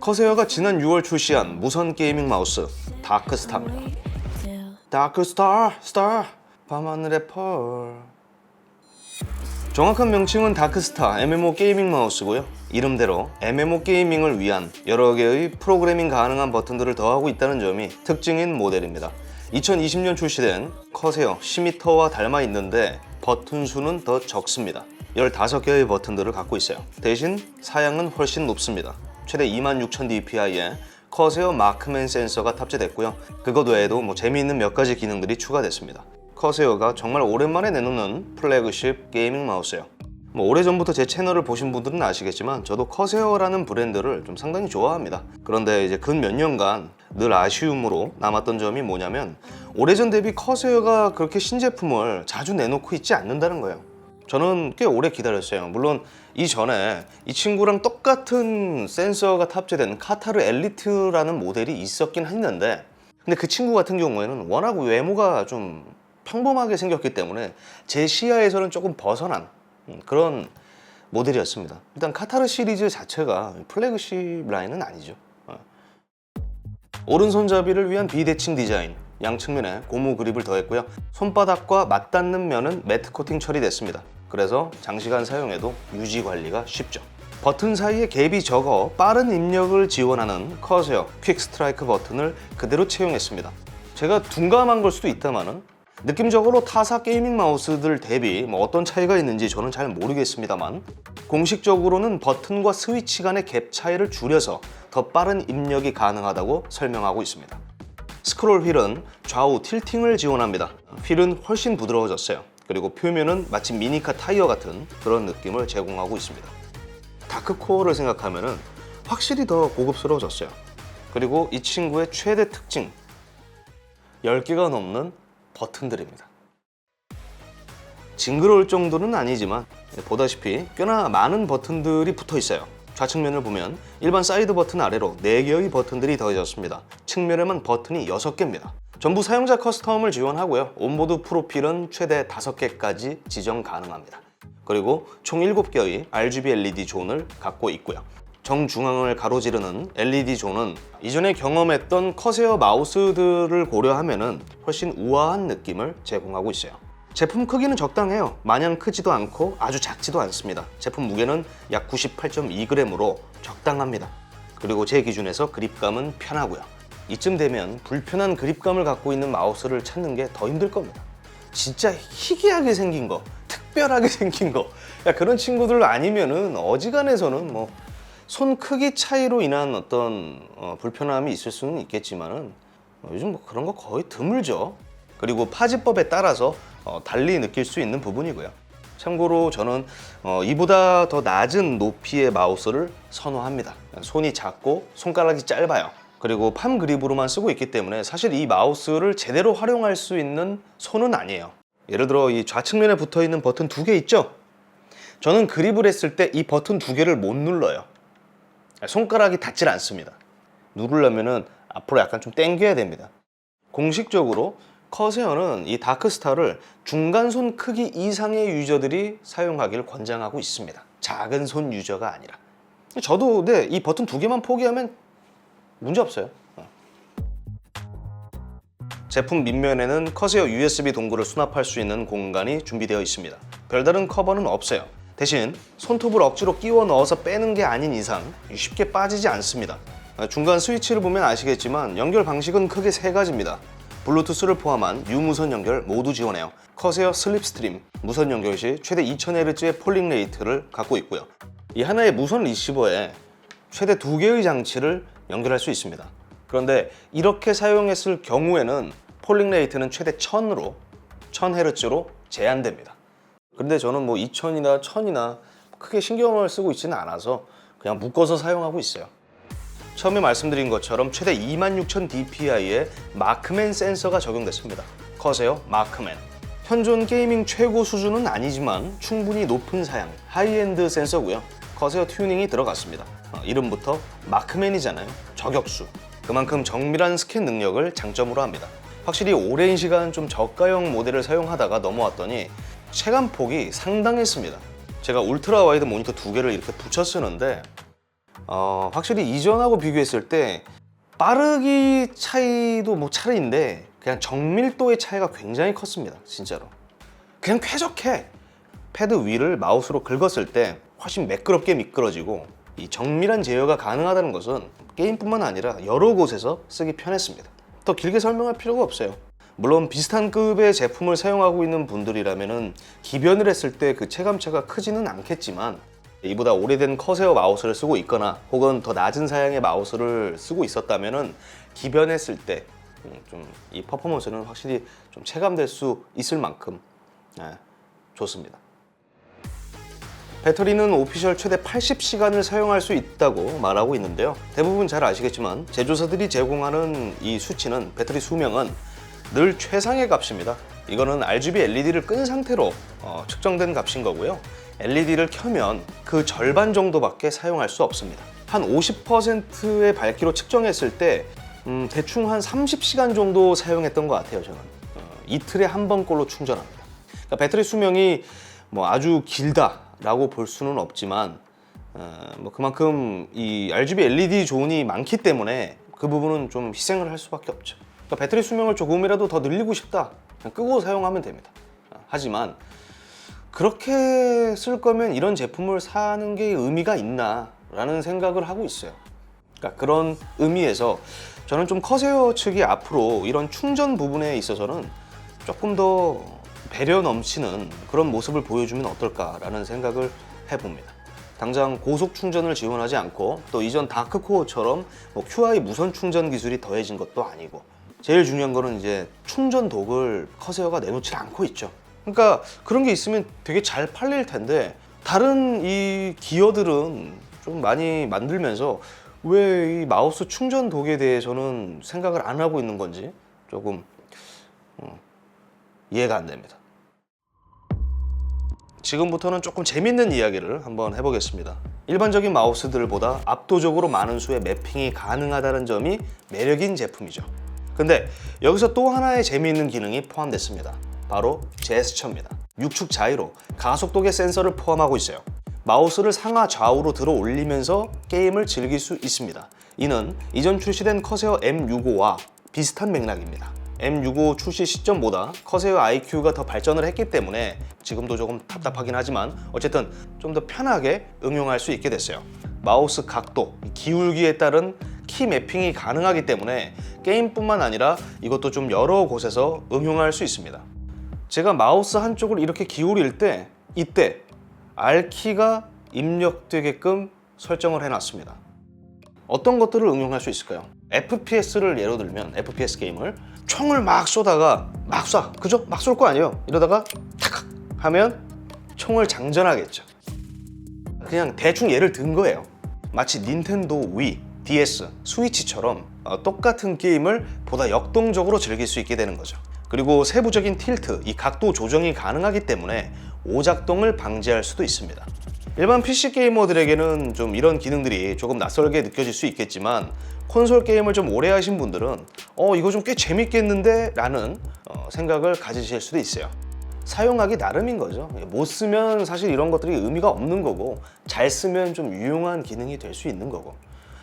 커세어가 지난 6월 출시한 무선 게이밍 마우스 다크스타입니다. 다크스타 스타 밤하늘의 펄. 정확한 명칭은 다크스타 MMO 게이밍 마우스고요. 이름대로 MMO 게이밍을 위한 여러 개의 프로그래밍 가능한 버튼들을 더하고 있다는 점이 특징인 모델입니다. 2020년 출시된 커세어 10m와 닮아 있는데 버튼 수는 더 적습니다 15개의 버튼들을 갖고 있어요 대신 사양은 훨씬 높습니다 최대 26,000dpi에 커세어 마크맨 센서가 탑재됐고요. 그것 외에도 뭐 재미있는 몇 가지 기능들이 추가됐습니다. 커세어가 정말 오랜만에 내놓는 플래그십 게이밍 마우스예요. 뭐 오래전부터 제 채널을 보신 분들은 아시겠지만 저도 커세어라는 브랜드를 좀 상당히 좋아합니다. 그런데 이제 근 몇 년간 늘 아쉬움으로 남았던 점이 뭐냐면 오래전 대비 커세어가 그렇게 신제품을 자주 내놓고 있지 않는다는 거예요. 저는 꽤 오래 기다렸어요. 물론 이전에 이 친구랑 똑같은 센서가 탑재된 카타르 엘리트라는 모델이 있었긴 했는데 근데 그 친구 같은 경우에는 워낙 외모가 좀 평범하게 생겼기 때문에 제 시야에서는 조금 벗어난 음, 그런 모델이었습니다. 일단 카타르 시리즈 자체가 플래그십 라인은 아니죠. 어. 오른손잡이를 위한 비대칭 디자인, 양측면에 고무 그립을 더했고요. 손바닥과 맞닿는 면은 매트 코팅 처리됐습니다. 그래서 장시간 사용해도 유지 관리가 쉽죠. 버튼 사이에 갭이 적어 빠른 입력을 지원하는 커세어 퀵 스트라이크 버튼을 그대로 채용했습니다. 제가 둔감한 걸 수도 있다마는 느낌적으로 타사 게이밍 마우스들 대비 뭐 어떤 차이가 있는지 저는 잘 모르겠습니다만 공식적으로는 버튼과 스위치 간의 갭 차이를 줄여서 더 빠른 입력이 가능하다고 설명하고 있습니다. 스크롤 휠은 좌우 틸팅을 지원합니다. 휠은 훨씬 부드러워졌어요. 그리고 표면은 마치 미니카 타이어 같은 그런 느낌을 제공하고 있습니다. 다크코어를 생각하면 확실히 더 고급스러워졌어요. 그리고 이 친구의 최대 특징 10개가 넘는 버튼들입니다. 징그러울 정도는 아니지만 보다시피 꽤나 많은 버튼들이 붙어 있어요. 좌측면을 보면 일반 사이드 버튼 아래로 4개의 버튼들이 더해졌습니다. 측면에만 버튼이 6개입니다. 전부 사용자 커스텀을 지원하고요. 온보드 프로필은 최대 5개까지 지정 가능합니다. 그리고 총 7개의 RGB LED 존을 갖고 있고요. 정중앙을 가로지르는 LED 존은 이전에 경험했던 커세어 마우스들을 고려하면 훨씬 우아한 느낌을 제공하고 있어요. 제품 크기는 적당해요. 마냥 크지도 않고 아주 작지도 않습니다. 제품 무게는 약 98.2g으로 적당합니다. 그리고 제 기준에서 그립감은 편하고요. 이쯤 되면 불편한 그립감을 갖고 있는 마우스를 찾는 게 더 힘들 겁니다. 진짜 희귀하게 생긴 거, 특별하게 생긴 거, 야, 그런 친구들 아니면은 어지간해서는 뭐 손 크기 차이로 인한 어떤 어, 불편함이 있을 수는 있겠지만은 어, 요즘 뭐 그런 거 거의 드물죠. 그리고 파지법에 따라서 어, 달리 느낄 수 있는 부분이고요. 참고로 저는 어, 이보다 더 낮은 높이의 마우스를 선호합니다. 손이 작고 손가락이 짧아요. 그리고 팜 그립으로만 쓰고 있기 때문에 사실 이 마우스를 제대로 활용할 수 있는 손은 아니에요. 예를 들어 이 좌측면에 붙어 있는 버튼 두 개 있죠? 저는 그립을 했을 때 이 버튼 두 개를 못 눌러요. 손가락이 닿질 않습니다. 누르려면은 앞으로 약간 좀 당겨야 됩니다. 공식적으로 커세어는 이 다크스타를 중간 손 크기 이상의 유저들이 사용하기를 권장하고 있습니다. 작은 손 유저가 아니라. 저도 네, 이 버튼 두 개만 포기하면 문제 없어요. 어. 제품 밑면에는 커세어 USB 동굴을 수납할 수 있는 공간이 준비되어 있습니다. 별다른 커버는 없어요. 대신 손톱을 억지로 끼워 넣어서 빼는 게 아닌 이상 쉽게 빠지지 않습니다. 중간 스위치를 보면 아시겠지만 연결 방식은 크게 세 가지입니다. 블루투스를 포함한 유무선 연결 모두 지원해요. 커세어 슬립스트림 무선 연결 시 최대 2000Hz의 폴링 레이트를 갖고 있고요. 이 하나의 무선 리시버에 최대 두 개의 장치를 연결할 수 있습니다. 그런데 이렇게 사용했을 경우에는 폴링 레이트는 최대 1000으로 1000Hz로 제한됩니다. 그런데 저는 뭐 2000이나 1000이나 크게 신경을 쓰고 있지는 않아서 그냥 묶어서 사용하고 있어요. 처음에 말씀드린 것처럼 최대 26000dpi의 마크맨 센서가 적용됐습니다. 커세요 마크맨. 현존 게이밍 최고 수준은 아니지만 충분히 높은 사양, 하이엔드 센서고요. 커세어 튜닝이 들어갔습니다. 어, 이름부터 마크맨이잖아요. 저격수. 그만큼 정밀한 스캔 능력을 장점으로 합니다. 확실히 오랜 시간 좀 저가형 모델을 사용하다가 넘어왔더니 체감 폭이 상당했습니다. 제가 울트라 와이드 모니터 두 개를 이렇게 붙여 쓰는데 어, 확실히 이전하고 비교했을 때 빠르기 차이도 뭐 차이인데 그냥 정밀도의 차이가 굉장히 컸습니다. 진짜로. 그냥 쾌적해. 패드 위를 마우스로 긁었을 때 훨씬 매끄럽게 미끄러지고 이 정밀한 제어가 가능하다는 것은 게임뿐만 아니라 여러 곳에서 쓰기 편했습니다. 더 길게 설명할 필요가 없어요. 물론 비슷한 급의 제품을 사용하고 있는 분들이라면은 기변을 했을 때 그 체감차가 크지는 않겠지만 이보다 오래된 커세어 마우스를 쓰고 있거나 혹은 더 낮은 사양의 마우스를 쓰고 있었다면은 기변했을 때 좀 이 퍼포먼스는 확실히 좀 체감될 수 있을 만큼 예, 좋습니다. 배터리는 오피셜 최대 80시간을 사용할 수 있다고 말하고 있는데요. 대부분 잘 아시겠지만 제조사들이 제공하는 이 수치는 배터리 수명은 늘 최상의 값입니다. 이거는 RGB LED를 끈 상태로 어, 측정된 값인 거고요. LED를 켜면 그 절반 정도밖에 사용할 수 없습니다. 한 50%의 밝기로 측정했을 때 음, 대충 한 30시간 정도 사용했던 것 같아요. 저는 어, 이틀에 한 번꼴로 충전합니다. 그러니까 배터리 수명이 뭐 아주 길다 라고 볼 수는 없지만 어, 뭐 그만큼 이 RGB LED 존이 많기 때문에 그 부분은 좀 희생을 할 수밖에 없죠. 그러니까 배터리 수명을 조금이라도 더 늘리고 싶다. 그냥 끄고 사용하면 됩니다. 어, 하지만 그렇게 쓸 거면 이런 제품을 사는 게 의미가 있나 라는 생각을 하고 있어요. 그러니까 그런 의미에서 저는 좀 커세어 측이 앞으로 이런 충전 부분에 있어서는 조금 더 배려 넘치는 그런 모습을 보여주면 어떨까라는 생각을 해봅니다. 당장 고속 충전을 지원하지 않고 또 이전 다크코어처럼 뭐 QI 무선 충전 기술이 더해진 것도 아니고 제일 중요한 거는 이제 충전 독을 커세어가 내놓지 않고 있죠. 그러니까 그런 게 있으면 되게 잘 팔릴 텐데 다른 이 기어들은 좀 많이 만들면서 왜 이 마우스 충전 독에 대해서는 생각을 안 하고 있는 건지 조금 어, 이해가 안 됩니다. 지금부터는 조금 재밌는 이야기를 한번 해보겠습니다. 일반적인 마우스들보다 압도적으로 많은 수의 매핑이 가능하다는 점이 매력인 제품이죠. 근데 여기서 또 하나의 재미있는 기능이 포함됐습니다. 바로 제스처입니다. 육축 자이로, 가속도계 센서를 포함하고 있어요. 마우스를 상하 좌우로 들어 올리면서 게임을 즐길 수 있습니다. 이는 이전 출시된 커세어 M65와 비슷한 맥락입니다. M65 출시 시점보다 커세어 IQ가 더 발전을 했기 때문에 지금도 조금 답답하긴 하지만 어쨌든 좀 더 편하게 응용할 수 있게 됐어요. 마우스 각도, 기울기에 따른 키 매핑이 가능하기 때문에 게임뿐만 아니라 이것도 좀 여러 곳에서 응용할 수 있습니다. 제가 마우스 한쪽을 이렇게 기울일 때 이때 R키가 입력되게끔 설정을 해놨습니다. 어떤 것들을 응용할 수 있을까요? FPS를 예로 들면 FPS 게임을 총을 막 쏘다가 막 쏴. 그죠? 막 쏠 거 아니에요. 이러다가 탁 하면 총을 장전하겠죠. 그냥 대충 예를 든 거예요. 마치 닌텐도 위, DS, 스위치처럼 어, 똑같은 게임을 보다 역동적으로 즐길 수 있게 되는 거죠. 그리고 세부적인 틸트, 이 각도 조정이 가능하기 때문에 오작동을 방지할 수도 있습니다. 일반 PC 게이머들에게는 좀 이런 기능들이 조금 낯설게 느껴질 수 있겠지만 콘솔 게임을 좀 오래 하신 분들은 어 이거 좀 꽤 재밌겠는데 라는 어, 생각을 가지실 수도 있어요. 사용하기 나름인 거죠. 못 쓰면 사실 이런 것들이 의미가 없는 거고 잘 쓰면 좀 유용한 기능이 될 수 있는 거고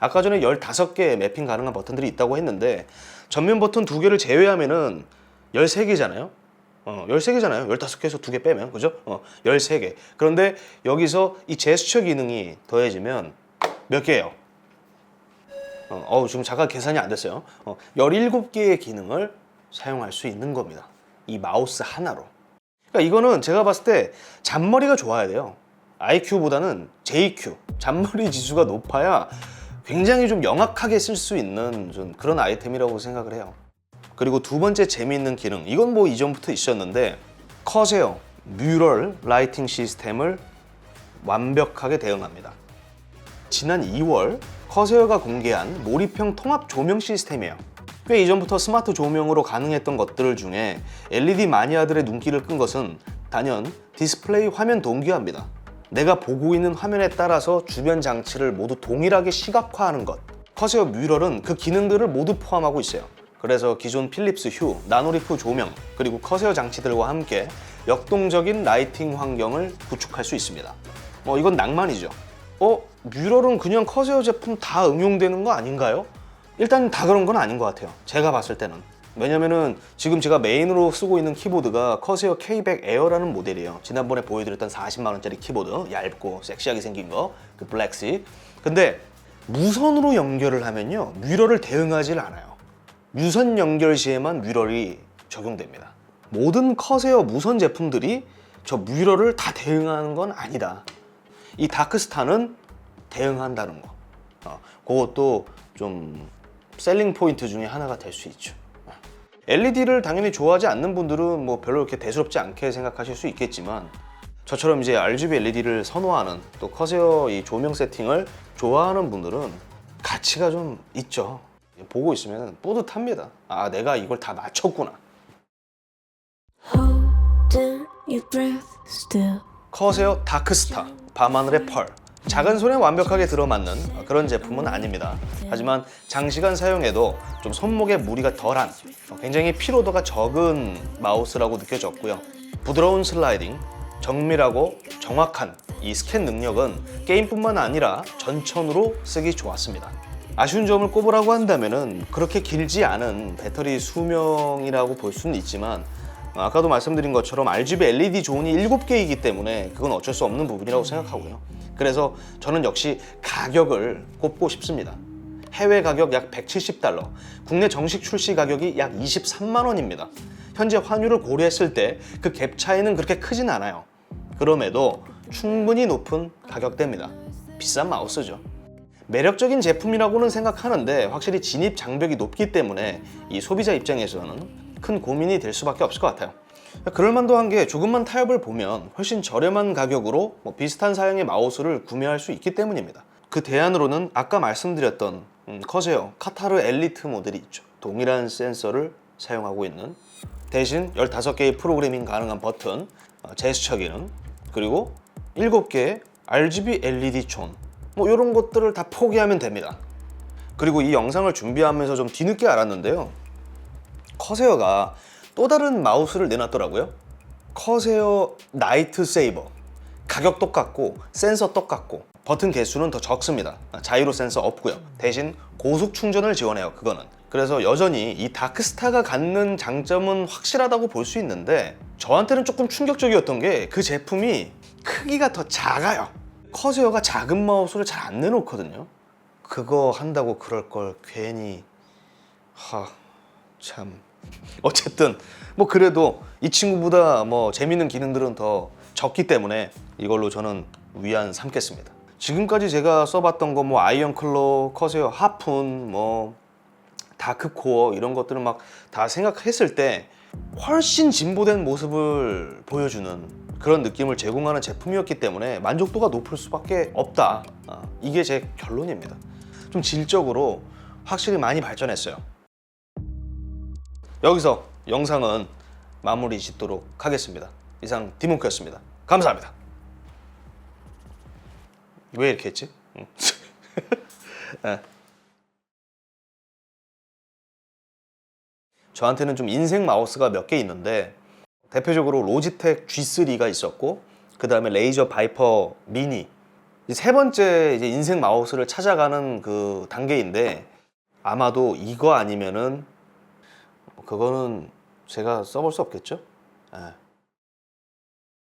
아까 전에 15개 매핑 가능한 버튼들이 있다고 했는데 전면 버튼 두 개를 제외하면은 13개잖아요. 어, 13개잖아요. 15개에서 두개 빼면. 그죠? 어, 13개. 그런데 여기서 이 제스처 기능이 더해지면 몇 개예요? 어, 어우, 지금 잠깐 계산이 안 됐어요. 어, 17개의 기능을 사용할 수 있는 겁니다. 이 마우스 하나로. 그러니까 이거는 제가 봤을 때 잔머리가 좋아야 돼요. IQ보다는 JQ, 잔머리 지수가 높아야 굉장히 좀 영악하게 쓸 수 있는 좀 그런 아이템이라고 생각을 해요. 그리고 두 번째 재미있는 기능, 이건 뭐 이전부터 있었는데 커세어 뮤럴 라이팅 시스템을 완벽하게 대응합니다. 지난 2월 커세어가 공개한 몰입형 통합 조명 시스템이에요. 꽤 이전부터 스마트 조명으로 가능했던 것들 중에 LED 마니아들의 눈길을 끈 것은 단연 디스플레이 화면 동기화입니다. 내가 보고 있는 화면에 따라서 주변 장치를 모두 동일하게 시각화하는 것. 커세어 뮤럴은 그 기능들을 모두 포함하고 있어요. 그래서 기존 필립스 휴, 나노리프 조명, 그리고 커세어 장치들과 함께 역동적인 라이팅 환경을 구축할 수 있습니다. 뭐 이건 낭만이죠. 어? 뮤럴은 그냥 커세어 제품 다 응용되는 거 아닌가요? 일단 다 그런 건 아닌 것 같아요. 제가 봤을 때는. 왜냐면은 지금 제가 메인으로 쓰고 있는 키보드가 커세어 K100 에어라는 모델이에요. 지난번에 보여드렸던 40만 원짜리 키보드, 얇고 섹시하게 생긴 거, 그 블랙시. 근데 무선으로 연결을 하면요, 뮤럴을 대응하질 않아요. 무선 연결 시에만 뮤럴이 적용됩니다. 모든 커세어 무선 제품들이 저 뮤럴을 다 대응하는 건 아니다. 이 다크스타는 대응한다는 거. 어, 그것도 좀 셀링 포인트 중에 하나가 될 수 있죠. LED를 당연히 좋아하지 않는 분들은 뭐 별로 이렇게 대수롭지 않게 생각하실 수 있겠지만 저처럼 이제 RGB LED를 선호하는 또 커세어 이 조명 세팅을 좋아하는 분들은 가치가 좀 있죠. 보고 있으면 뿌듯합니다. 아, 내가 이걸 다 맞췄구나. 커세어 다크스타 밤하늘의 펄 작은 손에 완벽하게 들어맞는 그런 제품은 아닙니다. 하지만 장시간 사용해도 좀 손목에 무리가 덜한 굉장히 피로도가 적은 마우스라고 느껴졌고요. 부드러운 슬라이딩, 정밀하고 정확한 이 스캔 능력은 게임뿐만 아니라 전천으로 쓰기 좋았습니다. 아쉬운 점을 꼽으라고 한다면은 그렇게 길지 않은 배터리 수명이라고 볼 수는 있지만 아까도 말씀드린 것처럼 RGB LED 존이 7개이기 때문에 그건 어쩔 수 없는 부분이라고 생각하고요. 그래서 저는 역시 가격을 꼽고 싶습니다. 해외 가격 약 170달러, 국내 정식 출시 가격이 약 23만 원입니다. 현재 환율을 고려했을 때 그 갭 차이는 그렇게 크진 않아요. 그럼에도 충분히 높은 가격대입니다. 비싼 마우스죠. 매력적인 제품이라고는 생각하는데 확실히 진입 장벽이 높기 때문에 이 소비자 입장에서는 큰 고민이 될 수밖에 없을 것 같아요. 그럴만도 한 게 조금만 타협을 보면 훨씬 저렴한 가격으로 뭐 비슷한 사양의 마우스를 구매할 수 있기 때문입니다. 그 대안으로는 아까 말씀드렸던 음, 커세어 카타르 엘리트 모델이 있죠. 동일한 센서를 사용하고 있는 대신 15개의 프로그래밍 가능한 버튼, 어, 제스처 기능, 그리고 7개의 RGB LED 촌, 뭐 이런 것들을 다 포기하면 됩니다. 그리고 이 영상을 준비하면서 좀 뒤늦게 알았는데요. 커세어가 또 다른 마우스를 내놨더라고요. 커세어 나이트 세이버. 가격 똑같고 센서 똑같고 버튼 개수는 더 적습니다. 자이로 센서 없고요. 대신 고속 충전을 지원해요. 그거는. 그래서 여전히 이 다크스타가 갖는 장점은 확실하다고 볼 수 있는데 저한테는 조금 충격적이었던 게 그 제품이 크기가 더 작아요. 커세어가 작은 마우스를 잘 안 내놓거든요. 그거 한다고 그럴 걸 괜히 하 참. 어쨌든 뭐 그래도 이 친구보다 뭐 재밌는 기능들은 더 적기 때문에 이걸로 저는 위안 삼겠습니다. 지금까지 제가 써봤던 거 뭐 아이언 클로, 커세어 하푼, 뭐 다크코어 이런 것들은 막 다 생각했을 때 훨씬 진보된 모습을 보여주는 그런 느낌을 제공하는 제품이었기 때문에 만족도가 높을 수밖에 없다. 아, 이게 제 결론입니다. 좀 질적으로 확실히 많이 발전했어요. 여기서 영상은 마무리 짓도록 하겠습니다. 이상 디몽크였습니다. 감사합니다. 왜 이렇게 했지? 저한테는 좀 인생 마우스가 몇 개 있는데 대표적으로 로지텍 G3가 있었고 그 다음에 레이저 바이퍼 미니 세 번째 이제 인생 마우스를 찾아가는 그 단계인데 아마도 이거 아니면은 그거는 제가 써볼 수 없겠죠? 예.